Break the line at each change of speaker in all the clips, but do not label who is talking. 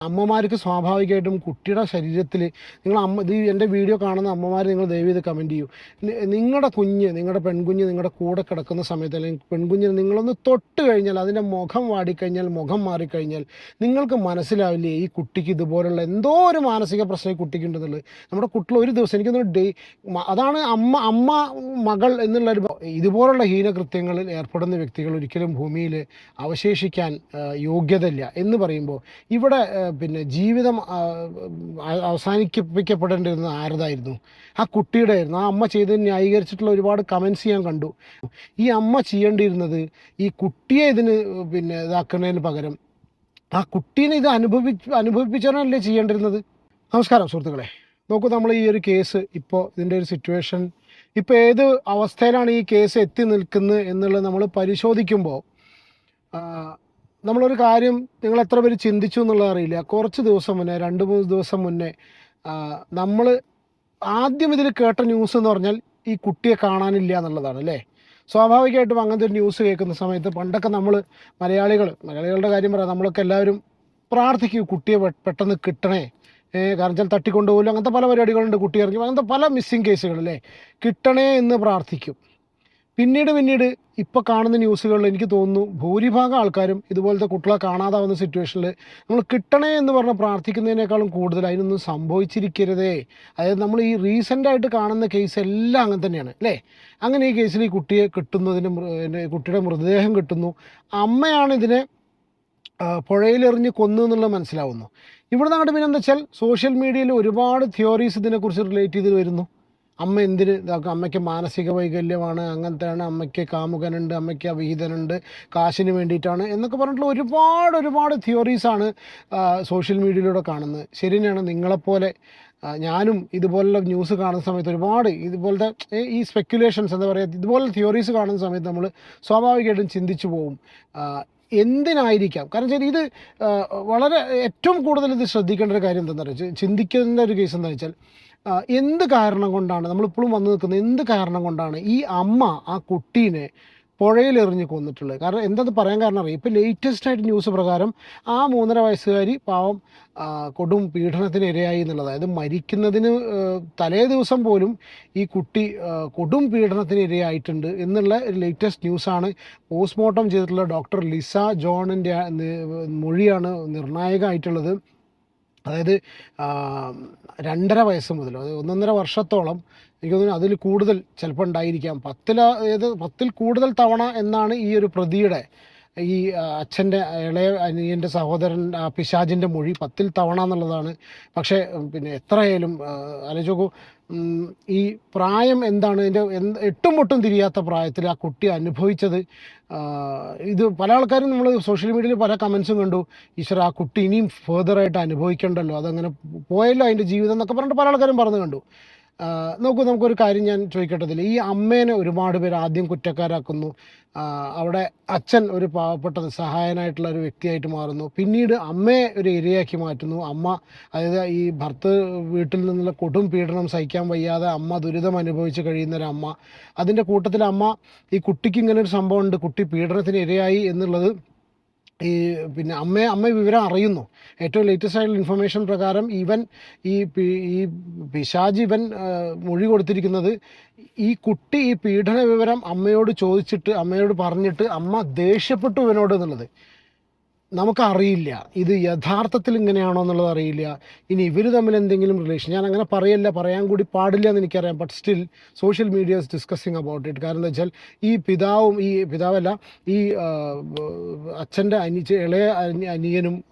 അമ്മമാർക്ക് സ്വാഭാവികമായിട്ടും കുട്ടിയുടെ ശരീരത്തിൽ നിങ്ങൾ അമ്മ ഇത് എന്റെ വീഡിയോ കാണുന്ന അമ്മമാർ നിങ്ങൾ ദയവ് ഇത് കമന്റ് ചെയ്യൂ. നിങ്ങളുടെ കുഞ്ഞ് നിങ്ങളുടെ പെൺകുഞ്ഞ് നിങ്ങളുടെ കൂടെ കിടക്കുന്ന സമയത്ത് അല്ലെങ്കിൽ പെൺകുഞ്ഞിന് നിങ്ങളൊന്ന് തൊട്ട് കഴിഞ്ഞാൽ അതിന്റെ മുഖം വാടിക്കഴിഞ്ഞാൽ മുഖം മാറിക്കഴിഞ്ഞാൽ നിങ്ങൾക്ക് മനസ്സിലാവില്ലേ ഈ കുട്ടിക്ക് ഇതുപോലുള്ള എന്തോ ഒരു മാനസിക പ്രശ്നം കുട്ടിക്ക് ഉണ്ടെന്നുള്ളത് നമ്മുടെ കുട്ടികൾ ഒരു ദിവസം എനിക്കൊന്ന് ഡേ അതാണ് അമ്മ അമ്മ മകൾ എന്നുള്ള ഒരു ഇതുപോലുള്ള ഹീനകൃത്യങ്ങളിൽ ഏർപ്പെടുന്ന വ്യക്തികൾ ഒരിക്കലും ഭൂമിയിൽ അവശേഷിക്കാൻ യോഗ്യതയില്ല എന്ന് പറയുമ്പോൾ ഇവിടെ പിന്നെ ജീവിതം അവസാനിപ്പിക്കപ്പെടേണ്ടിരുന്നത് ആരതായിരുന്നു? ആ കുട്ടിയുടെ ആയിരുന്നു ആ അമ്മ ചെയ്ത് ന്യായീകരിച്ചിട്ടുള്ള ഒരുപാട് കമൻസ് ഞാൻ കണ്ടു. ഈ അമ്മ ചെയ്യേണ്ടിയിരുന്നത് ഈ കുട്ടിയെ ഇതിന് പിന്നെ ഇതാക്കുന്നതിന് പകരം ആ കുട്ടീനെ ഇത് അനുഭവിച്ച് അനുഭവിപ്പിച്ചവരല്ലേ ചെയ്യേണ്ടിരുന്നത് നമസ്കാരം സുഹൃത്തുക്കളെ. നോക്കൂ നമ്മൾ ഈ ഒരു കേസ് ഇപ്പോൾ ഇതിന്റെ ഒരു സിറ്റുവേഷൻ ഇപ്പോൾ ഏത് അവസ്ഥയിലാണ് ഈ കേസ് എത്തി നിൽക്കുന്നത് എന്നുള്ളത് നമ്മൾ പരിശോധിക്കുമ്പോൾ നമ്മളൊരു കാര്യം നിങ്ങൾ എത്ര പേര് ചിന്തിച്ചു എന്നുള്ളത് അറിയില്ല. കുറച്ച് ദിവസം മുന്നേ രണ്ട് മൂന്ന് ദിവസം മുന്നേ നമ്മൾ ആദ്യം ഇതിൽ കേട്ട ന്യൂസ് എന്ന് പറഞ്ഞാൽ ഈ കുട്ടിയെ കാണാനില്ല എന്നുള്ളതാണ് അല്ലേ? സ്വാഭാവികമായിട്ടും അങ്ങനത്തെ ഒരു ന്യൂസ് കേൾക്കുന്ന സമയത്ത് പണ്ടൊക്കെ നമ്മൾ മലയാളികൾ മലയാളികളുടെ കാര്യം പറയാം നമ്മളൊക്കെ എല്ലാവരും പ്രാർത്ഥിക്കും കുട്ടിയെ പെട്ടെന്ന് കിട്ടണേ. കാരണം വെച്ചാൽ തട്ടിക്കൊണ്ടുപോലും അങ്ങനത്തെ പല പരിപാടികളുണ്ട് കുട്ടി ഇറങ്ങി അങ്ങനത്തെ പല മിസ്സിങ് കേസുകളല്ലേ കിട്ടണേ എന്ന് പ്രാർത്ഥിക്കും. പിന്നീട് പിന്നീട് ഇപ്പോൾ കാണുന്ന ന്യൂസുകളിൽ എനിക്ക് തോന്നുന്നു ഭൂരിഭാഗം ആൾക്കാരും ഇതുപോലത്തെ കുട്ടികളെ കാണാതാവുന്ന സിറ്റുവേഷനിൽ നമ്മൾ കിട്ടണേ എന്ന് പറഞ്ഞ് പ്രാർത്ഥിക്കുന്നതിനേക്കാളും കൂടുതൽ അതിനൊന്നും സംഭവിച്ചിരിക്കരുതേ. അതായത് നമ്മൾ ഈ റീസെന്റ് ആയിട്ട് കാണുന്ന കേസ് എല്ലാം അങ്ങനെ തന്നെയാണ് അല്ലേ? അങ്ങനെ ഈ കേസിൽ ഈ കുട്ടിയെ കിട്ടുന്നതിന് കുട്ടിയുടെ മൃതദേഹം കിട്ടുന്നു. അമ്മയാണ് ഇതിനെ പുഴയിലെറിഞ്ഞ് കൊന്നു എന്നുള്ളത് മനസ്സിലാവുന്നു. ഇവിടെ നിന്നങ്ങോട്ട് പിന്നെ എന്താ വെച്ചാൽ സോഷ്യൽ മീഡിയയിൽ ഒരുപാട് തിയോറീസ് ഇതിനെക്കുറിച്ച് റിലേറ്റ് ചെയ്ത് വരുന്നു. അമ്മ എന്തിന് ഇതാക്കും? അമ്മയ്ക്ക് മാനസിക വൈകല്യമാണ് അങ്ങനത്തെയാണ്. അമ്മയ്ക്ക് കാമുകനുണ്ട് അമ്മയ്ക്ക് അവിഹിതനുണ്ട് കാശിന് വേണ്ടിയിട്ടാണ് എന്നൊക്കെ പറഞ്ഞിട്ടുള്ള ഒരുപാട് ഒരുപാട് തിയോറീസാണ് സോഷ്യൽ മീഡിയയിലൂടെ കാണുന്നത്. ശരി തന്നെയാണ് നിങ്ങളെപ്പോലെ ഞാനും ഇതുപോലുള്ള ന്യൂസ് കാണുന്ന സമയത്ത് ഒരുപാട് ഇതുപോലത്തെ ഈ സ്പെക്കുലേഷൻസ് എന്താ പറയുക ഇതുപോലുള്ള തിയോറീസ് കാണുന്ന സമയത്ത് നമ്മൾ സ്വാഭാവികമായിട്ടും ചിന്തിച്ചു പോകും എന്തിനായിരിക്കാം? കാരണം വെച്ചാൽ ഇത് വളരെ ഏറ്റവും കൂടുതൽ ഇത് ശ്രദ്ധിക്കേണ്ട ഒരു കാര്യം എന്താണെന്ന് വെച്ചാൽ ചിന്തിക്കേണ്ട ഒരു കേസ് എന്താണെന്ന് വെച്ചാൽ എന്ത് കാരണം കൊണ്ടാണ് നമ്മളിപ്പോഴും വന്നു നിൽക്കുന്നത്? എന്ത് കാരണം കൊണ്ടാണ് ഈ അമ്മ ആ കുട്ടീനെ പുഴയിലെറിഞ്ഞ് കൊന്നിട്ടുള്ളത്? കാരണം എന്തെന്ന് പറയാൻ കാരണം അറിയാം. ഇപ്പോൾ ലേറ്റസ്റ്റ് ആയിട്ട് ന്യൂസ് പ്രകാരം ആ മൂന്നര വയസ്സുകാരി പാവം കൊടും പീഡനത്തിന് ഇരയായി എന്നുള്ളത്. അതായത് മരിക്കുന്നതിന് തലേ ദിവസം പോലും ഈ കുട്ടി കൊടും പീഡനത്തിന് ഇരയായിട്ടുണ്ട് എന്നുള്ള ലേറ്റസ്റ്റ് ന്യൂസാണ് പോസ്റ്റ്മോർട്ടം ചെയ്തിട്ടുള്ള ഡോക്ടർ ലിസ ജോണിന്റെ മൊഴിയാണ് നിർണായകമായിട്ടുള്ളത്. അതായത് രണ്ടര വയസ്സ് മുതൽ അത് ഒന്നൊന്നര വർഷത്തോളം എനിക്ക് തോന്നുന്നു അതിൽ കൂടുതൽ ചിലപ്പോൾ ഉണ്ടായിരിക്കാം. പത്തിൽ ഏത് പത്തിൽ കൂടുതൽ തവണ എന്നാണ് ഈ ഒരു പ്രതിയുടെ ഈ അച്ഛന്റെ ഇളയ അനിയന്റെ സഹോദരൻ പിശാജിന്റെ മൊഴി പത്തിൽ തവണ എന്നുള്ളതാണ്. പക്ഷേ പിന്നെ എത്രയായാലും ആലോചിച്ച് ഈ പ്രായം എന്താണ്? ഇതിന്റെ എന്ത് എട്ടും പൊട്ടും തിരിയാത്ത പ്രായത്തിൽ ആ കുട്ടി അനുഭവിച്ചത് ഇത് പല ആൾക്കാരും നമ്മൾ സോഷ്യൽ മീഡിയയിൽ പല കമൻസും കണ്ടു. ഈശ്വര ആ കുട്ടി ഇനിയും ഫേർദറായിട്ട് അനുഭവിക്കണ്ടല്ലോ. അതങ്ങനെ പോയല്ലോ അതിന്റെ ജീവിതം എന്നൊക്കെ പറഞ്ഞിട്ട് പല ആൾക്കാരും പറഞ്ഞു കണ്ടു. നോക്കൂ നമുക്കൊരു കാര്യം ഞാൻ ചോദിക്കട്ടെ ഈ അമ്മേനെ ഒരുപാട് പേര് ആദ്യം കുറ്റക്കാരാക്കുന്നു. അവിടെ അച്ഛൻ ഒരു പാവപ്പെട്ട സഹായനായിട്ടുള്ള ഒരു വ്യക്തിയായിട്ട് മാറുന്നു. പിന്നീട് അമ്മയെ ഒരു ഇരയാക്കി മാറ്റുന്നു. അമ്മ അതായത് ഈ ഭർത്ത് വീട്ടിൽ നിന്നുള്ള കൊടും പീഡനം സഹിക്കാൻ വയ്യാതെ അമ്മ ദുരിതം അനുഭവിച്ച് കഴിയുന്ന ഒരു അമ്മ. അതിന്റെ കൂട്ടത്തിൽ അമ്മ ഈ കുട്ടിക്ക് ഇങ്ങനെ ഒരു സംഭവമുണ്ട്. കുട്ടി പീഡനത്തിന് ഇരയായി എന്നുള്ളത് ഈ പിന്നെ അമ്മയെ അമ്മ വിവരം അറിയുന്നു. ഏറ്റവും ലേറ്റസ്റ്റ് ആയിട്ടുള്ള ഇൻഫർമേഷൻ പ്രകാരം ഇവൻ ഈ ഈ പിശാജ് ഇവൻ മൊഴി കൊടുത്തിരിക്കുന്നത് ഈ കുട്ടി ഈ പീഡന വിവരം അമ്മയോട് ചോദിച്ചിട്ട് അമ്മയോട് പറഞ്ഞിട്ട് അമ്മ ദേഷ്യപ്പെട്ടു ഇവനോട് എന്നുള്ളത്. നമുക്കറിയില്ല. ഇത് യഥാർത്ഥത്തിൽ ഇങ്ങനെയാണോ എന്നുള്ളത് അറിയില്ല. ഇനി ഇവർ തമ്മിൽ എന്തെങ്കിലും റിലേഷൻ ഞാൻ അങ്ങനെ പറയല്ല പറയാൻ കൂടി പാടില്ല എന്ന് എനിക്കറിയാം. But still social media is discussing about it കാരണം എന്താ വെച്ചാൽ ഈ പിതാവും ഈ പിതാവല്ല ഈ അച്ഛന്റെ അനി ഇളയ അനി- അനിയനും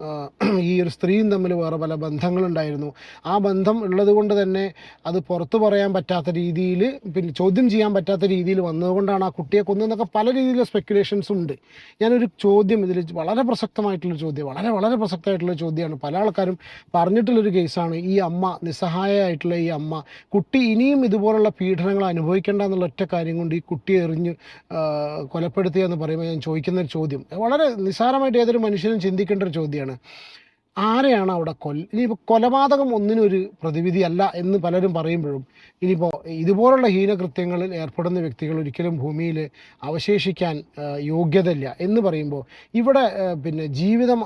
ഈ ഒരു സ്ത്രീയും തമ്മിൽ വേറെ പല ബന്ധങ്ങളുണ്ടായിരുന്നു. ആ ബന്ധം ഉള്ളത് കൊണ്ട് തന്നെ അത് പുറത്തു പറയാൻ പറ്റാത്ത രീതിയിൽ പിന്നെ ചോദ്യം ചെയ്യാൻ പറ്റാത്ത രീതിയിൽ വന്നതുകൊണ്ടാണ് ആ കുട്ടിയെ കൊന്നതെന്നൊക്കെ പല രീതിയിലുള്ള സ്പെക്കുലേഷൻസ് ഉണ്ട്. ഞാനൊരു ചോദ്യം ഇതിൽ വളരെ പ്രസക്തമായിട്ടുള്ളൊരു ചോദ്യം വളരെ വളരെ പ്രസക്തമായിട്ടുള്ള ചോദ്യമാണ്. പല ആൾക്കാരും പറഞ്ഞിട്ടുള്ളൊരു കേസാണ് ഈ അമ്മ നിസ്സഹായമായിട്ടുള്ള ഈ അമ്മ. കുട്ടി ഇനിയും ഇതുപോലുള്ള പീഡനങ്ങൾ അനുഭവിക്കേണ്ട എന്നുള്ള ഒറ്റ കാര്യം കൊണ്ട് ഈ കുട്ടി എറിഞ്ഞ് കൊലപ്പെടുത്തിയെന്ന് പറയുമ്പോൾ ഞാൻ ചോദിക്കുന്ന ഒരു ചോദ്യം. വളരെ നിസ്സാരമായിട്ട് ഏതൊരു മനുഷ്യനും ചിന്തിക്കേണ്ട ഒരു ചോദ്യമാണ്. ആരെയാണ് അവിടെ കൊല്ല ഇനിയിപ്പോൾ കൊലപാതകം ഒന്നിനൊരു പ്രതിവിധി അല്ല എന്ന് പലരും പറയുമ്പോഴും ഇനിയിപ്പോൾ ഇതുപോലുള്ള ഹീനകൃത്യങ്ങളിൽ ഏർപ്പെടുന്ന വ്യക്തികൾ ഒരിക്കലും ഭൂമിയിൽ അവശേഷിക്കാൻ യോഗ്യതയില്ല എന്ന് പറയുമ്പോൾ ഇവിടെ പിന്നെ ജീവിതം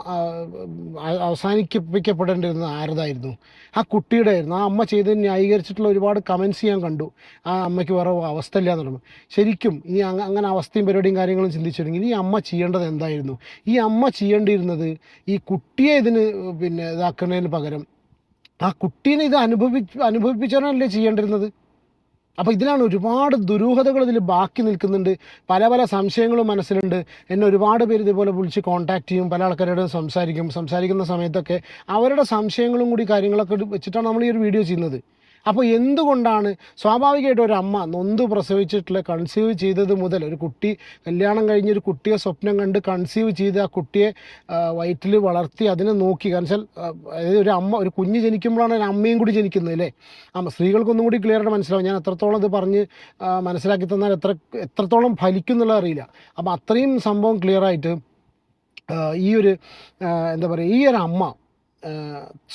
അവസാനിപ്പിക്കപ്പെടേണ്ടിരുന്നത് ആരതായിരുന്നു? ആ കുട്ടിയുടെ ആയിരുന്നു ആ അമ്മ ചെയ്ത് ന്യായീകരിച്ചിട്ടുള്ള ഒരുപാട് കമൻസ് ഞാൻ കണ്ടു. ആ അമ്മയ്ക്ക് വേറെ അവസ്ഥ ഇല്ല എന്നുള്ളത് ശരിക്കും ഇനി അങ്ങനെ അവസ്ഥയും പരിപാടിയും കാര്യങ്ങളും ചിന്തിച്ചിരുന്നെങ്കിൽ ഈ അമ്മ ചെയ്യേണ്ടത് എന്തായിരുന്നു? ഈ അമ്മ ചെയ്യേണ്ടിയിരുന്നത് ഈ കുട്ടിയെ ഇതിന് പിന്നെ ഇതാക്കുന്നതിന് പകരം. ആ കുട്ടീനെ ഇത് അനുഭവിച്ച് അനുഭവിപ്പിച്ചവനല്ലേ ചെയ്യേണ്ടിരുന്നത്? അപ്പോൾ ഇതിലാണ് ഒരുപാട് ദുരൂഹതകൾ ഇതിൽ ബാക്കി നിൽക്കുന്നുണ്ട്. പല പല സംശയങ്ങളും മനസ്സിലുണ്ട്. എന്നെ ഒരുപാട് പേര് ഇതുപോലെ വിളിച്ച് കോൺടാക്ട് ചെയ്യും. പല ആൾക്കാരോടും സംസാരിക്കും. സംസാരിക്കുന്ന സമയത്തൊക്കെ അവരുടെ സംശയങ്ങളും കൂടി കാര്യങ്ങളൊക്കെ വെച്ചിട്ടാണ് നമ്മൾ ഈ ഒരു വീഡിയോ ചെയ്യുന്നത്. അപ്പോൾ എന്തുകൊണ്ടാണ് സ്വാഭാവികമായിട്ട് ഒരു അമ്മ നൊന്ത് പ്രസവിച്ചിട്ടുള്ള കൺസീവ് ചെയ്തത് മുതൽ ഒരു കുട്ടി കല്യാണം കഴിഞ്ഞ് ഒരു കുട്ടിയെ സ്വപ്നം കണ്ട് കൺസീവ് ചെയ്ത് ആ കുട്ടിയെ വയറ്റിൽ വളർത്തി അതിനെ നോക്കി. കാരണം അതായത് ഒരു അമ്മ ഒരു കുഞ്ഞ് ജനിക്കുമ്പോഴാണ് ഒരു അമ്മയും കൂടി ജനിക്കുന്നത് അല്ലേ? അമ്മ സ്ത്രീകൾക്കൊന്നും കൂടി ക്ലിയർ ആയിട്ട് മനസ്സിലാവും. ഞാൻ എത്രത്തോളം ഇത് പറഞ്ഞ് മനസ്സിലാക്കി തന്നാൽ എത്ര എത്രത്തോളം ഫലിക്കും എന്നുള്ളത് അറിയില്ല. അപ്പോൾ അത്രയും സംഭവം ക്ലിയർ ആയിട്ട് ഈ ഒരു എന്താ പറയുക ഈ ഒരു അമ്മ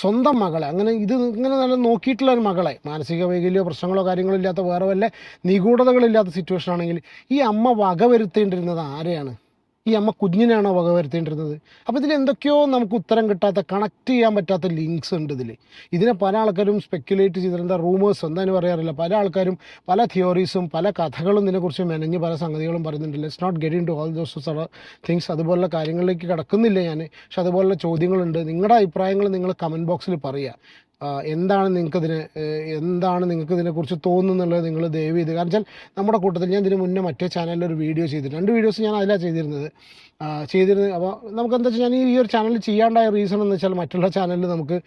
സ്വന്തം മകളെ. അങ്ങനെ ഇത് ഇങ്ങനെ നല്ല നോക്കിയിട്ടുള്ള ഒരു മകളെ. മാനസിക വൈകല്യമോ പ്രശ്നങ്ങളോ കാര്യങ്ങളോ ഇല്ലാത്ത വേറെ വല്ല നിഗൂഢതകളില്ലാത്ത സിറ്റുവേഷൻ ആണെങ്കിൽ ഈ അമ്മ വകവരുത്തേണ്ടിരുന്നത് ആരെയാണ്? ഈ അമ്മ കുഞ്ഞിനാണോ വകവരുത്തേണ്ടിരുന്നത് അപ്പോൾ ഇതിൽ എന്തൊക്കെയോ നമുക്ക് ഉത്തരം കിട്ടാത്ത കണക്ട് ചെയ്യാൻ പറ്റാത്ത ലിങ്ക്സ് ഉണ്ട് ഇതിൽ ഇതിനെ പല ആൾക്കാരും സ്പെക്കുലേറ്റ് ചെയ്തിട്ട് എന്താ റൂമേഴ്സ് എന്താണെന്ന് പറയാറില്ല പല ആൾക്കാരും പല തിയോറീസും പല കഥകളും ഇതിനെക്കുറിച്ച് മെനഞ്ഞ് പല സംഗതികളും പറയുന്നുണ്ട്. Let's not get into all those things അതുപോലുള്ള കാര്യങ്ങളിലേക്ക് കിടക്കുന്നില്ല ഞാൻ പക്ഷെ അതുപോലുള്ള ചോദ്യങ്ങളുണ്ട്. നിങ്ങളുടെ അഭിപ്രായങ്ങൾ നിങ്ങൾ കമന്റ് ബോക്സിൽ പറയുക. എന്താണ് നിങ്ങൾക്കതിന് എന്താണ് നിങ്ങൾക്ക് ഇതിനെക്കുറിച്ച് തോന്നുന്നുള്ളത് നിങ്ങൾ ദയവ് ചെയ്ത്? കാരണം വെച്ചാൽ നമ്മുടെ കൂട്ടത്തിൽ ഞാൻ ഇതിന് മുന്നേ മറ്റേ ചാനലിൽ ഒരു വീഡിയോ ചെയ്തിട്ടുണ്ട്. രണ്ട് വീഡിയോസ് ഞാൻ അതിലാണ് ചെയ്തിരുന്നത്. ചെയ്തിരുന്നത്. അപ്പോൾ നമുക്ക് എന്താ വെച്ചാൽ ഞാൻ ഈ ഒരു ചാനൽ ചെയ്യാണ്ടായ റീസൺ എന്ന് വെച്ചാൽ മറ്റുള്ള ചാനലിൽ നമുക്ക്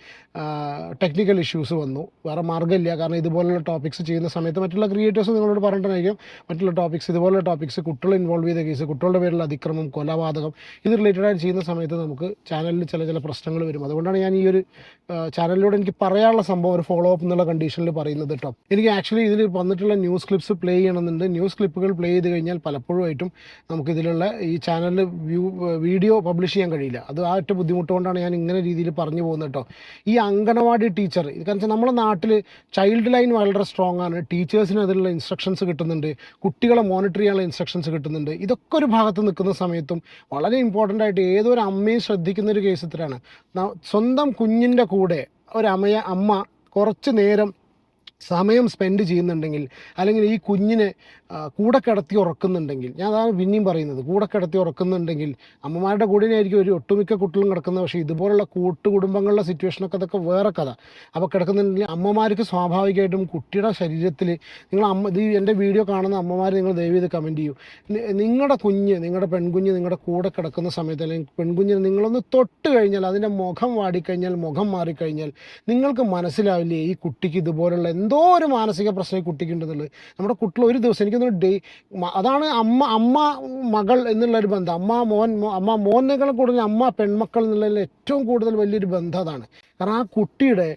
ടെക്നിക്കൽ ഇഷ്യൂസ് വന്നു. വേറെ മാർഗമില്ല. കാരണം ഇതുപോലുള്ള ടോപ്പിക്സ് ചെയ്യുന്ന സമയത്ത് മറ്റുള്ള ക്രിയേറ്റേഴ്സ് നിങ്ങളോട് പറഞ്ഞിട്ടുണ്ടായിരിക്കും. മറ്റുള്ള ടോപ്പിക്സ് ഇതുപോലുള്ള ടോപ്പിക്സ് കുട്ടികൾ ഇൻവോൾവ് ചെയ്ത കേസ് കുട്ടികളുടെ പേരിലുള്ള അതിക്രമം കൊലപാതകം ഇത് റിലേറ്റഡ് ആയിട്ട് ചെയ്യുന്ന സമയത്ത് നമുക്ക് ചാനലിൽ ചില ചില പ്രശ്നങ്ങൾ വരും. അതുകൊണ്ടാണ് ഞാൻ ഈ ഒരു ചാനലിലൂടെ എനിക്ക് പറയാനുള്ള സംഭവം ഒരു ഫോളോ അപ്പ് എന്നുള്ള കണ്ടീഷനിൽ പറയുന്നത് കേട്ടോ എനിക്ക് ആക്ച്വലി ഇതിൽ വന്നിട്ടുള്ള ന്യൂസ് ക്ലിപ്സ് പ്ലേ ചെയ്യണമെന്നുണ്ട്. ന്യൂസ് ക്ലിപ്പുകൾ പ്ലേ ചെയ്ത് കഴിഞ്ഞാൽ പലപ്പോഴുമായിട്ടും നമുക്ക് ഇതിലുള്ള ഈ ചാനലിൽ വ്യൂ വീഡിയോ പബ്ലിഷ് ചെയ്യാൻ കഴിയില്ല. അത് ആ ഒറ്റ ബുദ്ധിമുട്ട് കൊണ്ടാണ് ഞാൻ ഇങ്ങനെ രീതിയിൽ പറഞ്ഞു പോകുന്നത് കേട്ടോ. ഈ അംഗനവാടി ടീച്ചർ കാരണം വെച്ചാൽ നമ്മുടെ നാട്ടിൽ ചൈൽഡ് ലൈൻ വളരെ സ്ട്രോങ് ആണ്. ടീച്ചേഴ്സിന് അതിലുള്ള ഇൻസ്ട്രക്ഷൻസ് കിട്ടുന്നുണ്ട്. കുട്ടികളെ മോണിറ്റർ ചെയ്യാനുള്ള ഇൻസ്ട്രക്ഷൻസ് കിട്ടുന്നുണ്ട്. ഇതൊക്കെ ഒരു ഭാഗത്ത് നിൽക്കുന്ന സമയത്തും വളരെ ഇമ്പോർട്ടന്റ് ആയിട്ട് ഏതൊരു അമ്മയും ശ്രദ്ധിക്കുന്ന ഒരു കേസത്തിലാണ് സ്വന്തം കുഞ്ഞിന്റെ കൂടെ ഒരു അമ്മയ അമ്മ കുറച്ച് നേരം സമയം സ്പെൻഡ് ചെയ്യുന്നുണ്ടെങ്കിൽ അല്ലെങ്കിൽ ഈ കുഞ്ഞിനെ കൂടെ കിടത്തി ഉറക്കുന്നുണ്ടെങ്കിൽ ഞാൻ അതാണ് പിന്നെയും പറയുന്നത് കൂടെ കിടത്തി ഉറക്കുന്നുണ്ടെങ്കിൽ അമ്മമാരുടെ കൂടെ ആയിരിക്കും ഒരു ഒട്ടുമിക്ക കുട്ടികളും കിടക്കുന്നത്. പക്ഷേ ഇതുപോലുള്ള കൂട്ടുകുടുംബങ്ങളുടെ സിറ്റുവേഷനൊക്കെ അതൊക്കെ വേറെ കഥ. അപ്പോൾ കിടക്കുന്നുണ്ടെങ്കിൽ അമ്മമാർക്ക് സ്വാഭാവികമായിട്ടും കുട്ടിയുടെ ശരീരത്തിൽ നിങ്ങൾ അമ്മ ഇത് എന്റെ വീഡിയോ കാണുന്ന അമ്മമാർ നിങ്ങൾ ദയവ് ചെയ്ത് കമന്റ് ചെയ്യൂ നിങ്ങളുടെ കുഞ്ഞ് നിങ്ങളുടെ പെൺകുഞ്ഞ് നിങ്ങളുടെ കൂടെ കിടക്കുന്ന സമയത്ത് അല്ലെങ്കിൽ പെൺകുഞ്ഞിനെ നിങ്ങളൊന്ന് തൊട്ട് കഴിഞ്ഞാൽ അതിന്റെ മുഖം വാടിക്കഴിഞ്ഞാൽ മുഖം മാറിക്കഴിഞ്ഞാൽ നിങ്ങൾക്ക് മനസ്സിലാവില്ലേ ഈ കുട്ടിക്ക് ഇതുപോലുള്ള എന്തോ ഒരു മാനസിക പ്രശ്നം ഈ കുട്ടിക്കുണ്ടെന്നുള്ളത് നമ്മുടെ കുട്ടികൾ ഒരു ദിവസം എനിക്കൊന്ന് ഡേ അതാണ് അമ്മ അമ്മ മകൾ എന്നുള്ള ഒരു ബന്ധം. അമ്മ മോൻ അമ്മ മോനേക്കാൾ കൂടുതൽ അമ്മ പെൺമക്കൾ എന്നുള്ളതിൽ ഏറ്റവും കൂടുതൽ വലിയൊരു ബന്ധം അതാണ്. കാരണം ആ കുട്ടിയുടെ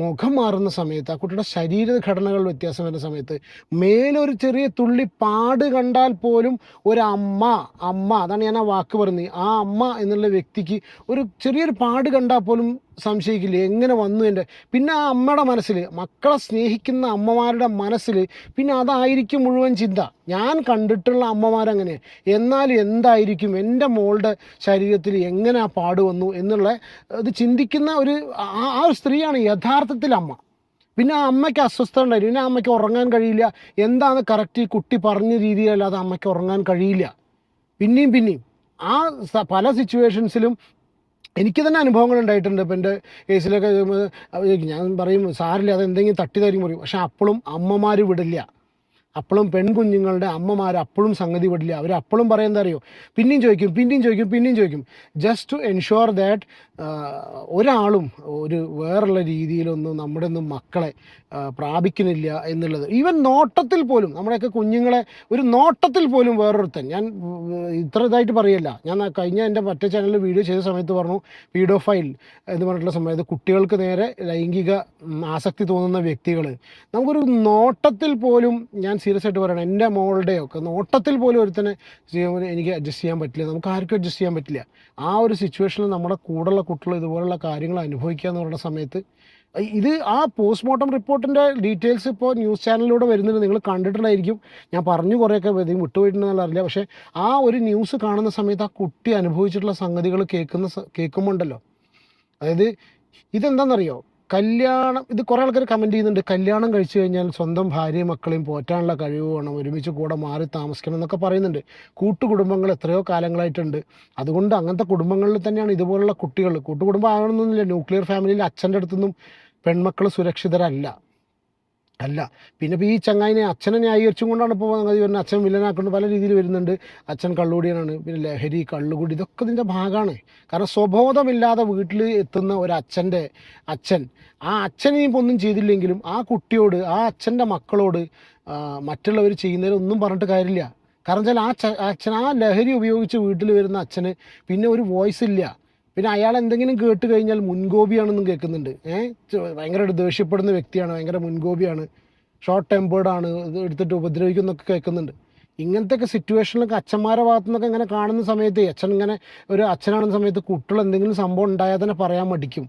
മുഖം മാറുന്ന സമയത്ത് ആ കുട്ടിയുടെ ശരീരഘടനകൾ വ്യത്യാസം വരുന്ന സമയത്ത് മേലൊരു ചെറിയ തുള്ളി പാട് കണ്ടാൽ പോലും ഒരു അമ്മ അമ്മ അതാണ് ഞാൻ ആ വാക്ക് പറഞ്ഞത്. ആ അമ്മ എന്നുള്ള വ്യക്തിക്ക് ഒരു ചെറിയൊരു പാട് കണ്ടാൽ പോലും സംശയിക്കില്ല? എങ്ങനെ വന്നു എന്റെ? പിന്നെ ആ അമ്മയുടെ മനസ്സിൽ മക്കളെ സ്നേഹിക്കുന്ന അമ്മമാരുടെ മനസ്സിൽ പിന്നെ അതായിരിക്കും മുഴുവൻ ചിന്ത. ഞാൻ കണ്ടിട്ടുള്ള അമ്മമാരങ്ങനെ. എന്നാൽ എന്തായിരിക്കും എന്റെ മോളുടെ ശരീരത്തിൽ എങ്ങനെ ആ പാട് വന്നു എന്നുള്ള അത് ചിന്തിക്കുന്ന ഒരു ആ ഒരു സ്ത്രീയാണ് യഥാർത്ഥത്തിൽ അമ്മ. പിന്നെ ആ അമ്മയ്ക്ക് അസ്വസ്ഥത ഉണ്ടായിരുന്നു പിന്നെ ആ അമ്മയ്ക്ക് ഉറങ്ങാൻ കഴിയില്ല. എന്താണ് കറക്റ്റ് ഈ കുട്ടി പറഞ്ഞ രീതിയിലല്ലാതെ അമ്മയ്ക്ക് ഉറങ്ങാൻ കഴിയില്ല. പിന്നെയും പിന്നെയും ആ പല സിറ്റുവേഷൻസിലും എനിക്ക് തന്നെ അനുഭവങ്ങൾ ഉണ്ടായിട്ടുണ്ട്. ഇപ്പം എന്റെ കേസിലൊക്കെ ഞാൻ പറയും സാറില്ല അത് എന്തെങ്കിലും തട്ടിത്തരും പറയും. പക്ഷെ അപ്പോഴും അമ്മമാർ വിടില്ല. അപ്പോഴും പെൺകുഞ്ഞുങ്ങളുടെ അമ്മമാർ അപ്പോഴും സംഗതി വിടില്ല അവർ അപ്പോഴും പറയുന്നത് അറിയോ? പിന്നെയും ചോദിക്കും പിന്നെയും ചോദിക്കും പിന്നെയും ചോദിക്കും. ജസ്റ്റ് ടു എൻഷുവർ ദാറ്റ് ഒരാളും ഒരു വേറുള്ള രീതിയിലൊന്നും നമ്മുടെ ഒന്നും മക്കളെ പ്രാപിക്കുന്നില്ല എന്നുള്ളത്. ഈവൻ നോട്ടത്തിൽ പോലും നമ്മുടെയൊക്കെ കുഞ്ഞുങ്ങളെ ഒരു നോട്ടത്തിൽ പോലും വേറൊരുത്തൻ. ഞാൻ ഇത്ര ഇതായിട്ട് പറയല്ല. ഞാൻ കഴിഞ്ഞ എന്റെ മറ്റേ ചാനലിൽ വീഡിയോ ചെയ്ത സമയത്ത് പറഞ്ഞു വീഡിയോ ഫൈൽ എന്ന് പറഞ്ഞിട്ടുള്ള സമയത്ത് കുട്ടികൾക്ക് നേരെ ലൈംഗിക ആസക്തി തോന്നുന്ന വ്യക്തികൾ നമുക്കൊരു നോട്ടത്തിൽ പോലും ഞാൻ സീരിയസ് ആയിട്ട് പറയണം. എന്റെ മോളുടെയോ ഒക്കെ നോട്ടത്തിൽ പോലും ഒരുത്തനെ എനിക്ക് അഡ്ജസ്റ്റ് ചെയ്യാൻ പറ്റില്ല. നമുക്ക് ആർക്കും അഡ്ജസ്റ്റ് ചെയ്യാൻ പറ്റില്ല. ആ ഒരു സിറ്റുവേഷനിൽ നമ്മുടെ കൂടെയുള്ള കുട്ടികൾ ഇതുപോലുള്ള കാര്യങ്ങൾ അനുഭവിക്കുക എന്ന് പറയുന്ന സമയത്ത് ഇത് ആ പോസ്റ്റ്മോർട്ടം റിപ്പോർട്ടിന്റെ ഡീറ്റെയിൽസ് ഇപ്പോൾ ന്യൂസ് ചാനലിലൂടെ വരുന്നുണ്ട്. നിങ്ങൾ കണ്ടിട്ടുണ്ടായിരിക്കും. ഞാൻ പറഞ്ഞു കുറേയൊക്കെ ഇതും വിട്ടുപോയിട്ടുണ്ടെന്നുള്ള അറിയില്ല. പക്ഷേ ആ ഒരു ന്യൂസ് കാണുന്ന സമയത്ത് ആ കുട്ടി അനുഭവിച്ചിട്ടുള്ള സംഗതികൾ കേൾക്കുന്ന കേൾക്കുമ്പോണ്ടല്ലോ. അതായത് ഇതെന്താണെന്നറിയോ കല്യാണം ഇത് കുറേ ആൾക്കാർ കമന്റ് ചെയ്യുന്നുണ്ട്. കല്യാണം കഴിച്ചു കഴിഞ്ഞാൽ സ്വന്തം ഭാര്യയും മക്കളെയും പോറ്റാനുള്ള കഴിവ് വേണം. ഒരുമിച്ച് കൂടെ മാറി താമസിക്കണം എന്നൊക്കെ പറയുന്നുണ്ട്. കൂട്ടുകുടുംബങ്ങൾ എത്രയോ കാലങ്ങളായിട്ടുണ്ട്. അതുകൊണ്ട് അങ്ങനത്തെ കുടുംബങ്ങളിൽ തന്നെയാണ് ഇതുപോലുള്ള കുട്ടികൾ. കൂട്ടുകുടുംബം ആകണമെന്നൊന്നുമില്ല. ന്യൂക്ലിയർ ഫാമിലിയിൽ അച്ഛന്റെ അടുത്തൊന്നും പെൺമക്കൾ സുരക്ഷിതരല്ല. അല്ല. പിന്നെ ഇപ്പോൾ ഈ ചങ്ങായിനെ അച്ഛനെ ന്യായീകരിച്ചും കൊണ്ടാണ് ഇപ്പോൾ സംഗതി വരുന്നത് അച്ഛൻ വില്ലനാക്കുന്നുണ്ട് പല രീതിയിൽ വരുന്നുണ്ട്. അച്ഛൻ കള്ളുകൂടിയാണ് പിന്നെ ലഹരി കള്ളുകൂടി ഇതൊക്കെ ഇതിന്റെ ഭാഗമാണ് കാരണം സ്വബോധമില്ലാതെ വീട്ടിൽ എത്തുന്ന ഒരു അച്ഛന്റെ അച്ഛൻ ആ അച്ഛൻ ഇനിയിപ്പോൾ ഒന്നും ചെയ്തില്ലെങ്കിലും ആ കുട്ടിയോട് ആ അച്ഛന്റെ മക്കളോട് മറ്റുള്ളവർ ചെയ്യുന്നതിലൊന്നും പറഞ്ഞിട്ട് കാര്യമില്ല. കാരണം വെച്ചാൽ ആ അച്ഛൻ ആ ലഹരി ഉപയോഗിച്ച് വീട്ടിൽ വരുന്ന അച്ഛന് പിന്നെ ഒരു വോയിസ് ഇല്ല. പിന്നെ അയാൾ എന്തെങ്കിലും കേട്ട് കഴിഞ്ഞാൽ മുൻകോപിയാണെന്നും കേൾക്കുന്നുണ്ട്. ഏഹ് ഭയങ്കര ദേഷ്യപ്പെടുന്ന വ്യക്തിയാണ് ഭയങ്കര മുൻകോപിയാണ്. ഷോർട്ട് ടെമ്പേർഡാണ് എടുത്തിട്ട് ഉപദ്രവിക്കുന്നൊക്കെ കേൾക്കുന്നുണ്ട്. ഇങ്ങനത്തെയൊക്കെ സിറ്റുവേഷനിലൊക്കെ അച്ഛന്മാരെ ഭാഗത്തു നിന്നൊക്കെ ഇങ്ങനെ കാണുന്ന സമയത്ത് അച്ഛൻ ഇങ്ങനെ ഒരു അച്ഛനാണെന്ന സമയത്ത് കുട്ടികൾ എന്തെങ്കിലും സംഭവം ഉണ്ടായാൽ തന്നെ പറയാൻ മടിക്കും.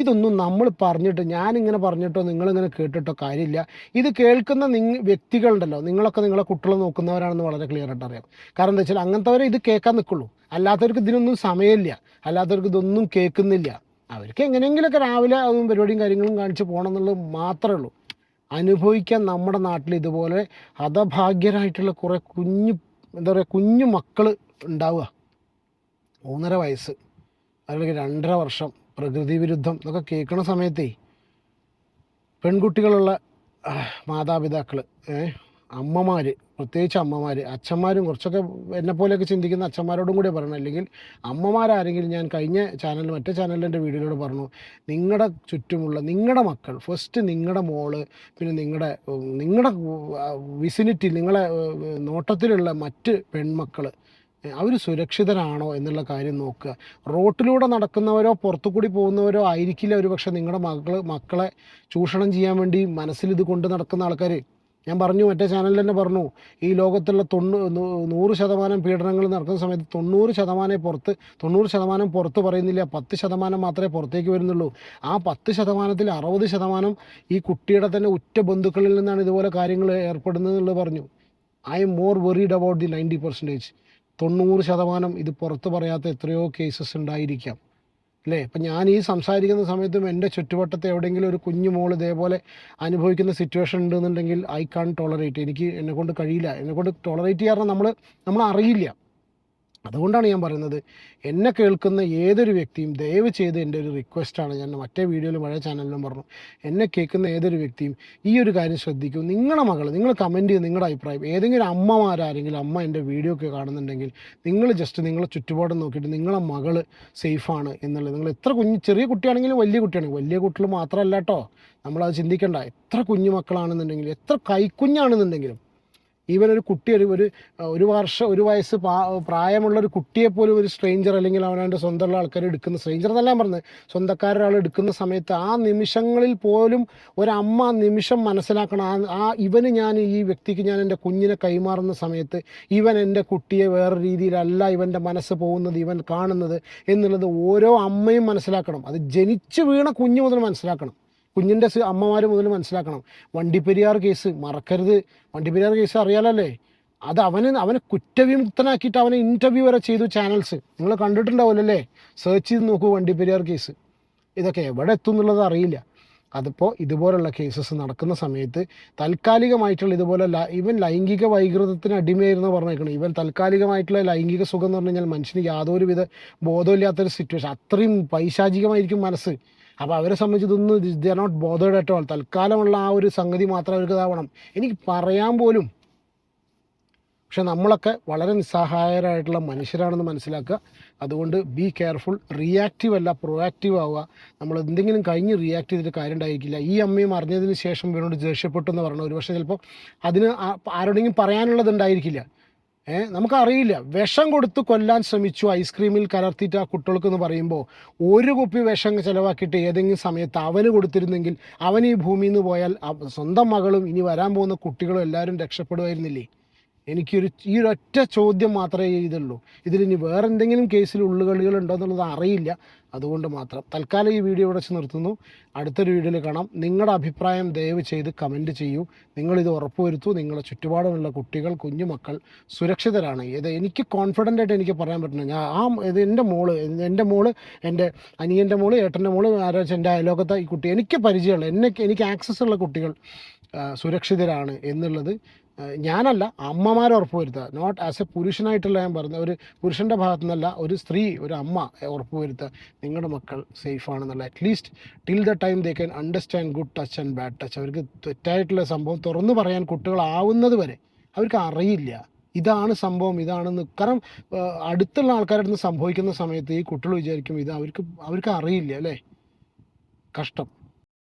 ഇതൊന്നും നമ്മൾ പറഞ്ഞിട്ട് ഞാനിങ്ങനെ പറഞ്ഞിട്ടോ നിങ്ങളിങ്ങനെ കേട്ടിട്ടോ കാര്യമില്ല. ഇത് കേൾക്കുന്ന നിങ്ങ വ്യക്തികളുണ്ടല്ലോ നിങ്ങളൊക്കെ നിങ്ങളെ കുട്ടികളെ നോക്കുന്നവരാണെന്ന് വളരെ ക്ലിയർ ആയിട്ട് അറിയാം. കാരണം എന്താ വെച്ചാൽ അങ്ങനത്തെവരെ ഇത് കേൾക്കാൻ നിൽക്കുള്ളൂ. അല്ലാത്തവർക്ക് ഇതിനൊന്നും സമയമില്ല. അല്ലാത്തവർക്ക് ഇതൊന്നും കേൾക്കുന്നില്ല. അവർക്ക് എങ്ങനെയെങ്കിലുമൊക്കെ രാവിലെ അതും പരിപാടിയും കാര്യങ്ങളും കാണിച്ച് പോകണം എന്നുള്ളത് മാത്രമേ ഉള്ളൂ. അനുഭവിക്കാൻ നമ്മുടെ നാട്ടിൽ ഇതുപോലെ ഹതഭാഗ്യരായിട്ടുള്ള കുറേ കുഞ്ഞു എന്താ പറയുക കുഞ്ഞു മക്കൾ ഉണ്ടാവുക. മൂന്നര വയസ്സ് അല്ലെങ്കിൽ രണ്ടര വർഷം പ്രകൃതി വിരുദ്ധം ഇതൊക്കെ കേൾക്കുന്ന സമയത്തേ പെൺകുട്ടികളുള്ള മാതാപിതാക്കൾ മാതാപിതാക്കൾ അമ്മമാർ പ്രത്യേകിച്ച് അമ്മമാർ അച്ഛന്മാരും കുറച്ചൊക്കെ എന്നെ പോലെയൊക്കെ ചിന്തിക്കുന്ന അച്ഛന്മാരോടും കൂടി പറയണം അല്ലെങ്കിൽ അമ്മമാരാരെങ്കിലും ഞാൻ കഴിഞ്ഞ ചാനൽ മറ്റേ ചാനലിന്റെ വീഡിയോയിലൂടെ പറഞ്ഞു നിങ്ങളുടെ ചുറ്റുമുള്ള നിങ്ങളുടെ മക്കൾ ഫസ്റ്റ് നിങ്ങളുടെ മോൾ പിന്നെ നിങ്ങളുടെ നിങ്ങളുടെ വിസിനിറ്റി നിങ്ങളെ നോട്ടത്തിലുള്ള മറ്റ് പെൺമക്കൾ അവർ സുരക്ഷിതരാണോ എന്നുള്ള കാര്യം നോക്കുക. റോട്ടിലൂടെ നടക്കുന്നവരോ പുറത്തു കൂടി പോകുന്നവരോ ആയിരിക്കില്ല ഒരു പക്ഷേ നിങ്ങളുടെ മക്കൾ മക്കളെ ചൂഷണം ചെയ്യാൻ വേണ്ടി മനസ്സിൽ ഇത് കൊണ്ട് നടക്കുന്ന ആൾക്കാർ ഞാൻ പറഞ്ഞു മറ്റേ ചാനലിൽ തന്നെ പറഞ്ഞു. ഈ ലോകത്തുള്ള തൊണ്ണൂ നൂറ് ശതമാനം പീഡനങ്ങൾ നടക്കുന്ന സമയത്ത് തൊണ്ണൂറ് ശതമാനം പുറത്ത് തൊണ്ണൂറ് ശതമാനം പുറത്ത് പറയുന്നില്ല. പത്ത് ശതമാനം മാത്രമേ പുറത്തേക്ക് വരുന്നുള്ളൂ. ആ പത്ത് ശതമാനത്തിൽ അറുപത് ശതമാനം ഈ കുട്ടിയുടെ തന്നെ ഉറ്റ ബന്ധുക്കളിൽ നിന്നാണ് ഇതുപോലെ കാര്യങ്ങൾ ഏർപ്പെടുന്നത് എന്നുള്ളത് പറഞ്ഞു. I'm more worried about the ninety percentage തൊണ്ണൂറ് ശതമാനം ഇത് പുറത്ത് പറയാത്ത എത്രയോ കേസസ് ഉണ്ടായിരിക്കാം. അല്ലേ? ഇപ്പം ഞാൻ ഈ സംസാരിക്കുന്ന സമയത്തും എന്റെ ചുറ്റുവട്ടത്തെ എവിടെയെങ്കിലും ഒരു കുഞ്ഞു മോൾ ഇതേപോലെ അനുഭവിക്കുന്ന സിറ്റുവേഷൻ ഉണ്ടെന്നുണ്ടെങ്കിൽ ഐ കാൺ ടോളറേറ്റ് എനിക്ക് എന്നെക്കൊണ്ട് കഴിയില്ല. എന്നെക്കൊണ്ട് ടോളറേറ്റ് ചെയ്യാറുണ്ട് നമ്മൾ നമ്മൾ അറിയില്ല. അതുകൊണ്ടാണ് ഞാൻ പറയുന്നത് എന്നെ കേൾക്കുന്ന ഏതൊരു വ്യക്തിയും ദയവ് ചെയ്ത് എന്റെ ഒരു റിക്വസ്റ്റാണ്. ഞാൻ മറ്റേ വീഡിയോയിലും മഴ ചാനലിലും പറഞ്ഞു എന്നെ കേൾക്കുന്ന ഏതൊരു വ്യക്തിയും ഈ ഒരു കാര്യം ശ്രദ്ധിക്കൂ. നിങ്ങളുടെ മകൾ നിങ്ങൾ കമന്റ് ചെയ്ത് നിങ്ങളുടെ അഭിപ്രായം. ഏതെങ്കിലും അമ്മമാരാരെങ്കിലും അമ്മ എന്റെ വീഡിയോ ഒക്കെ കാണുന്നുണ്ടെങ്കിൽ നിങ്ങൾ ജസ്റ്റ് നിങ്ങളെ ചുറ്റുപാടും നോക്കിയിട്ട് നിങ്ങളെ മകൾ സേഫാണ് എന്നുള്ളത്. നിങ്ങൾ എത്ര കുഞ്ഞ് ചെറിയ കുട്ടിയാണെങ്കിലും വലിയ കുട്ടിയാണെങ്കിലും വലിയ കുട്ടികൾ മാത്രമല്ല കേട്ടോ. നമ്മളത് ചിന്തിക്കേണ്ട. എത്ര കുഞ്ഞു മക്കളാണെന്നുണ്ടെങ്കിലും എത്ര കൈക്കുഞ്ഞാണെന്നുണ്ടെങ്കിലും ഈവൻ ഒരു കുട്ടി ഒരു ഒരു ഒരു വർഷം ഒരു വയസ്സ് പ്രായമുള്ള ഒരു കുട്ടിയെ പോലും ഒരു സ്ട്രേഞ്ചർ അല്ലെങ്കിൽ അവനവന്റെ സ്വന്തമുള്ള ആൾക്കാർ എടുക്കുന്ന സ്ട്രേഞ്ചർ എന്നല്ല പറഞ്ഞ് സ്വന്തക്കാരൊരാൾ എടുക്കുന്ന സമയത്ത് ആ നിമിഷങ്ങളിൽ പോലും ഒരമ്മ നിമിഷം മനസ്സിലാക്കണം. ആ ആ ഇവന് ഞാൻ ഈ വ്യക്തിക്ക് ഞാൻ എന്റെ കുഞ്ഞിനെ കൈമാറുന്ന സമയത്ത് ഇവൻ എന്റെ കുട്ടിയെ വേറെ രീതിയിലല്ല ഇവന്റെ മനസ്സ് പോകുന്നത് ഇവൻ കാണുന്നത് എന്നുള്ളത് ഓരോ അമ്മയും മനസ്സിലാക്കണം. അത് ജനിച്ചു വീണ കുഞ്ഞു മുതൽ മനസ്സിലാക്കണം. കുഞ്ഞിന്റെ അമ്മമാർ മുതൽ മനസ്സിലാക്കണം. വണ്ടിപ്പെരിയാർ കേസ് മറക്കരുത്. വണ്ടിപ്പെരിയാർ കേസ് അറിയാലല്ലേ? അത് അവന് അവനെ കുറ്റവിമുക്തനാക്കിയിട്ട് അവനെ ഇന്റർവ്യൂ വരെ ചെയ്തു ചാനൽസ് നിങ്ങൾ കണ്ടിട്ടുണ്ടാവില്ലല്ലേ സെർച്ച് ചെയ്ത് നോക്കൂ വണ്ടിപ്പെരിയാർ കേസ്. ഇതൊക്കെ എവിടെ എത്തും എന്നുള്ളത് അറിയില്ല. അതിപ്പോൾ ഇതുപോലുള്ള കേസസ് നടക്കുന്ന സമയത്ത് താൽക്കാലികമായിട്ടുള്ള ഇതുപോലെ ഇവൻ ലൈംഗിക വൈകൃതത്തിന് അടിമയായിരുന്നു പറഞ്ഞേക്കണം. ഇവൻ താൽക്കാലികമായിട്ടുള്ള ലൈംഗിക സുഖം എന്ന് പറഞ്ഞു കഴിഞ്ഞാൽ മനുഷ്യന് യാതൊരുവിധ ബോധമില്ലാത്തൊരു സിറ്റുവേഷൻ അത്രയും പൈശാചികമായിരിക്കും മനസ്സ്. അപ്പോൾ അവരെ സംബന്ധിച്ച് ഇതൊന്നും they are not bothered at all തൽക്കാലമുള്ള ആ ഒരു സംഗതി മാത്രം അവർക്ക് ഇതാവണം. എനിക്ക് പറയാൻ പോലും പക്ഷെ നമ്മളൊക്കെ വളരെ നിസ്സഹായരായിട്ടുള്ള മനുഷ്യരാണെന്ന് മനസ്സിലാക്കുക. അതുകൊണ്ട് ബി കെയർഫുൾ റിയാക്റ്റീവ് അല്ല പ്രൊയാക്റ്റീവ് ആവുക. നമ്മൾ എന്തെങ്കിലും കഴിഞ്ഞ് റിയാക്ട് ചെയ്തിട്ട് കാര്യം ഉണ്ടായിരിക്കില്ല. ഈ അമ്മയും അറിഞ്ഞതിന് ശേഷം ഇവരോട് ദേഷ്യപ്പെട്ടു എന്ന് പറഞ്ഞു ഒരുപക്ഷെ ചിലപ്പോൾ അതിന് ആരോടെങ്കിലും പറയാനുള്ളത് ഉണ്ടായിരിക്കില്ല. നമുക്കറിയില്ല. വിഷം കൊടുത്ത് കൊല്ലാൻ ശ്രമിച്ചു ഐസ്ക്രീമിൽ കലർത്തിയിട്ട് ആ കുട്ടികൾക്ക് എന്ന് പറയുമ്പോൾ ഒരു കുപ്പി വിഷം ചിലവാക്കിയിട്ട് ഏതെങ്കിലും സമയത്ത് അവന് കൊടുത്തിരുന്നെങ്കിൽ അവൻ ഈ ഭൂമിയിൽ നിന്ന് പോയാൽ സ്വന്തം മകളും ഇനി വരാൻ പോകുന്ന കുട്ടികളും എല്ലാവരും രക്ഷപ്പെടുമായിരുന്നില്ലേ? എനിക്കൊരു ഈ ഒരൊറ്റ ചോദ്യം മാത്രമേ ഇതുള്ളൂ. ഇതിലിനി വേറെ എന്തെങ്കിലും കേസിൽ ഉള്ളുകളികൾ ഉണ്ടോ എന്നുള്ളത് അറിയില്ല. അതുകൊണ്ട് മാത്രം തൽക്കാലം ഈ വീഡിയോ ഇവിടെ വെച്ച് നിർത്തുന്നു. അടുത്തൊരു വീഡിയോയിൽ കാണാം. നിങ്ങളുടെ അഭിപ്രായം ദയവ് ചെയ്ത് കമന്റ് ചെയ്യൂ. നിങ്ങളിത് ഉറപ്പുവരുത്തൂ. നിങ്ങളുടെ ചുറ്റുപാടുമുള്ള കുട്ടികൾ കുഞ്ഞുമക്കൾ സുരക്ഷിതരാണ്. ഇത് എനിക്ക് കോൺഫിഡന്റ് ആയിട്ട് എനിക്ക് പറയാൻ പറ്റുന്നത് ഞാൻ ആ ഇത് എന്റെ മോൾ എന്റെ മോൾ എന്റെ അനിയന്റെ മോൾ ഏട്ടന്റെ മോൾ ആരാച്ച എന്റെ അയലോകത്തെ ഈ കുട്ടി. എനിക്ക് പരിചയമുള്ള എന്നെ എനിക്ക് ആക്സസ് ഉള്ള കുട്ടികൾ സുരക്ഷിതരാണ് എന്നുള്ളത് ഞാനല്ല അമ്മമാരെ ഉറപ്പുവരുത്തുക. നോട്ട് ആസ് എ പുരുഷനായിട്ടുള്ള ഞാൻ പറഞ്ഞത് ഒരു പുരുഷന്റെ ഭാഗത്തു നിന്നല്ല ഒരു സ്ത്രീ ഒരു അമ്മ ഉറപ്പുവരുത്തുക. നിങ്ങളുടെ മക്കൾ സേഫ് ആണെന്നുള്ള at least till the time they can understand good touch and bad touch അവർക്ക് തെറ്റായിട്ടുള്ള സംഭവം തുറന്നു പറയാൻ കുട്ടികളാവുന്നത് വരെ അവർക്ക് അറിയില്ല. ഇതാണ് സംഭവം ഇതാണെന്ന്. കാരണം അടുത്തുള്ള ആൾക്കാരുടെ സംഭവിക്കുന്ന സമയത്ത് ഈ കുട്ടികൾ വിചാരിക്കും ഇത് അവർക്ക് അവർക്ക് അറിയില്ല അല്ലേ? കഷ്ടം.